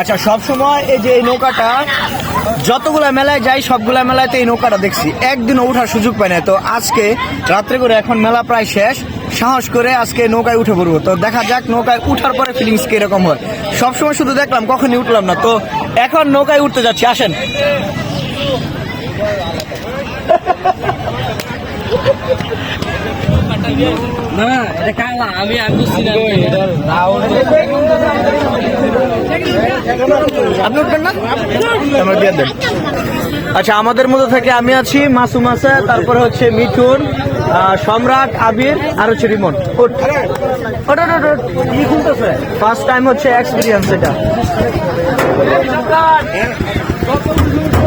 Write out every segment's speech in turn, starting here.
আচ্ছা সব সময় এই যে এই নৌকাটা, যতগুলা মেলায় যাই, সবগুলা মেলাতে এই নৌকাটা দেখছি। একদিনও ওঠার সুযোগ পাই না। তো আজকে রাত্রে করে এখন মেলা প্রায় শেষ। সাহস করে আজকে নৌকায় উঠে পড়ব। তো দেখা যাক নৌকায় উঠার পরে ফিলিংস কীরকম হয়। সবসময় শুধু দেখলাম, কখনই উঠলাম না। তো এখন নৌকায় উঠতে যাচ্ছি। আসেন। না এটা কালা আমি আমি বুঝছি না আপনি উঠবেন না আমরা দিয়ে দেন। আচ্ছা আমাদের মধ্যে থেকে আমি আছি মাসুম আছে তারপরে হচ্ছে মিঠুন সম্রাট আবির আর হচ্ছে রিমন। ফার্স্ট টাইম হচ্ছে এক্সপিরিয়েন্স এটা।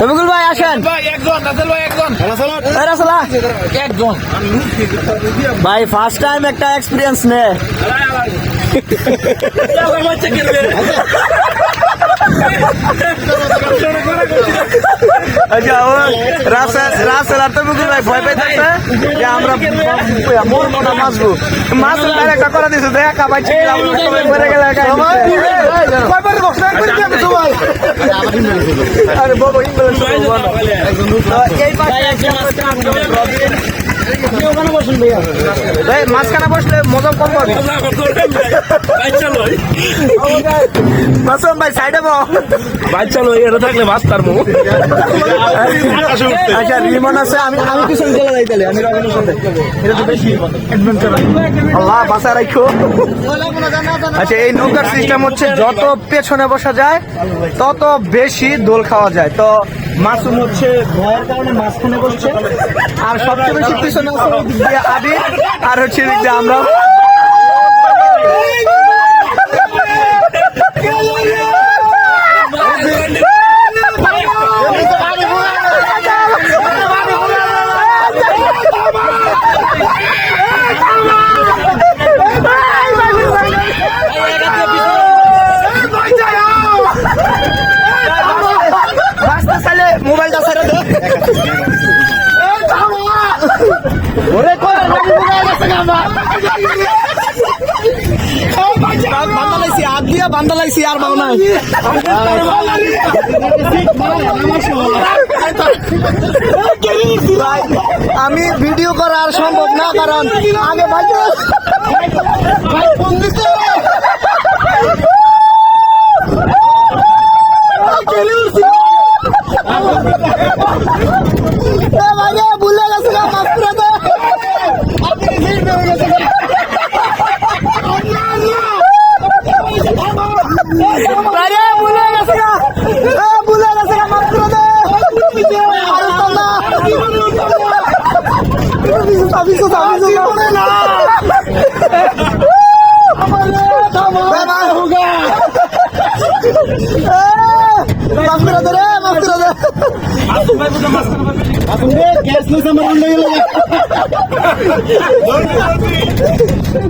তবিকুল ভাই আসেন। ভাই ফার্স্ট টাইম একটা এক্সপিরিয়েন্স নে। আচ্ছা ও রাসেল রাসেল আর তবিকুল ভাই ভয় পাইতেছে যে আমরা মোর মোটা মাছবো। মাছ একটা করে দিছে দেখ মরে গেলে আরে বাবা মাঝখানে বসলে মজা কম পাবে। ভাই সাইডে বাচ্চা এটা থাকলে আচ্ছা রিমন আছে, আমি আমি কিছু চলে যাই তাহলে আমি আল্লাহ বাসা রাখো আচ্ছা এই নৌকার সিস্টেম হচ্ছে, যত পেছনে বসা যায়, তত বেশি দোল খাওয়া যায়। তো মাসুম হচ্ছে ভয়ের কারণে মাঝখানে বসছে। আর সবচেয়ে বেশি পিছনে আছে আবির, আর হচ্ছে আমরা হাত লাগছে আর মাও নাই। আমি ভিডিও করার সম্ভব না কারণ আগে ভাই রে ভুলে গেছে না মাফ করে দে ভাই রে ভুলে গেছে না এ, ভুলে গেছে না মাফ করে দে আর উঠতাম না। চাবিছো, চাবিছো, না। এ, ভাই, এ, মাফ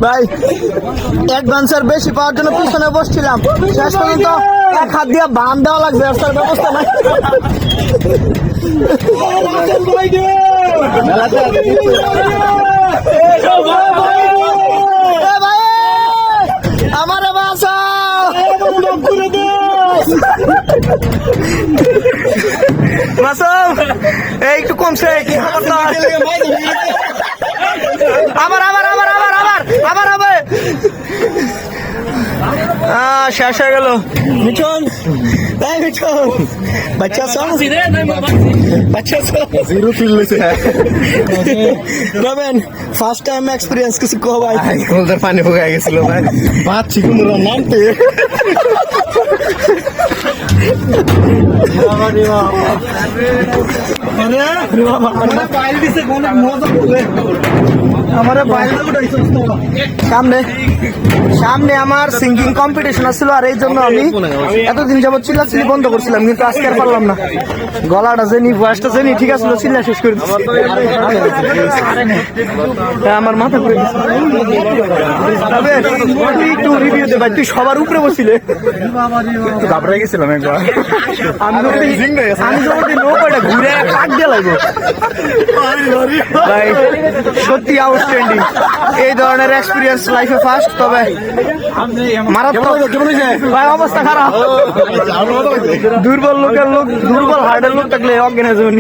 ভাই অ্যাডভান্সার বেশি পাওয়ার জন্য পিছনে বসছিলাম। শেষ পর্যন্ত এক হাত দিয়ে বান দেওয়া লাগবে, আর ব্যবস্থা নাই। এ ভাই আমার বাঁচাও মাসুম এই একটু কমছে কি খবর আবার আবার আবার আবার আবার আবার আবার শেষ হয়ে গেল। মিঠুন এই মিঠুন বাচ্চা সব বাচ্চা। সব জিরো ফিল লইছে রবেন ফার্স্ট টাইম এক্সপিরিয়েন্স কিছু কো ভাই। কোলটার পানি ফুগাই গেছিল ভাই। বাচ্চি কোনো নামতে। Oh, my God. সামনে। সামনে আমার সিঙ্গিং কম্পিটিশন ছিল আর এই জন্য আমি এতদিন যাবত চিল্লাচিল্লি বন্ধ করছিলাম কিন্তু আজকে আর পারলাম না। গলাটা জেনি ভয়েসটা জেনি ঠিক আছে চিল্লা শেষ করে। হ্যাঁ, আমার মাথা ঘুরে। তুই একটু রিভিউ দে ভাই তুই সবার উপরে বসছিলে ঘাবড়ে গেছিলাম একবার। আমি আমি যদি নৌকাটা ঘুরে কাক দিয়ে লাগবো। ভাই সত্যি আউটস্ট্যান্ডিং এই ধরনের এক্সপিরিয়েন্স লাইফে ফার্স্ট তবে মারাত্মক। ভাই অবস্থা খারাপ। দুর্বল লোকের লোক দুর্বল হার্টের লোক থাকলে অজ্ঞান যাবে